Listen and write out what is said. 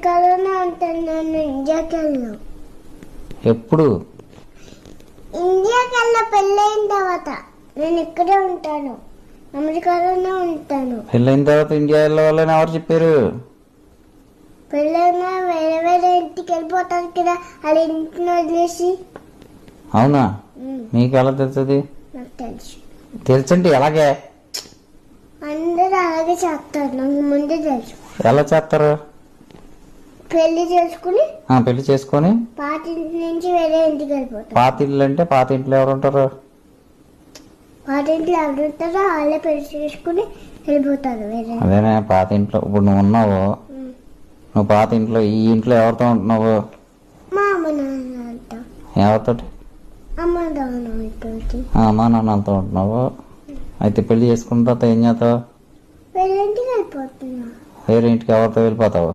అమెరికాలోనే ఉంటాను నేను ఇండియాకి వెళ్ళను ఎప్పుడు? ఇండియాకి పెళ్ళైన తర్వాత నేను ఇక్కడే ఉంటాను. అమెరికాలోనే ఉంటాను. పెళ్ళైన తర్వాత ఇండియా వెళ్ళవాలని ఎవరు చెప్పారు? పెళ్ళైనా వేరే వేరే ఇంటికి వెళ్ళిపోతాను కదా వాళ్ళ ఇంటిని వదిలేసి. అవునా? మీకు ఎలా తెలుస్తుంది? నాకు తెలుసు. తెలుసంటే ఎలాగే అందరూ అలాగే చేస్తారు నాకు ముందే తెలుసు. ఎలా చేస్తారు? పెళ్ళి చేసుకుని పెళ్ళి చేసుకొని పాత ఇంటి నుంచి వేరే ఇంటికి వెళ్ళిపోతారు పాత ఇల్లు అంటే పాత ఇంట్లో ఎవరు ఉంటారు? పాత ఇంట్లో ఎవరు ఉంటారో వాళ్ళే పెళ్ళి చేసుకుని వెళ్ళిపోతారు వేరే. అదేనే పాత ఇంట్లో ఇప్పుడు నువ్వు ఉన్నావు. నువ్వు పాత ఇంట్లో ఈ ఇంట్లో ఎవరితో ఉంటున్నావు? మా అమ్మ నాన్నతో ఎవరితోటి? అమ్మ నాన్నతోటి ఆ, అమ్మా ఉంటున్నావు. అయితే పెళ్ళి చేసుకున్న తర్వాత ఏం చేస్తావు? వేరే ఇంటికి వెళ్ళిపోతున్నా. వేరే ఇంటికి ఎవరితో వెళ్ళిపోతావు?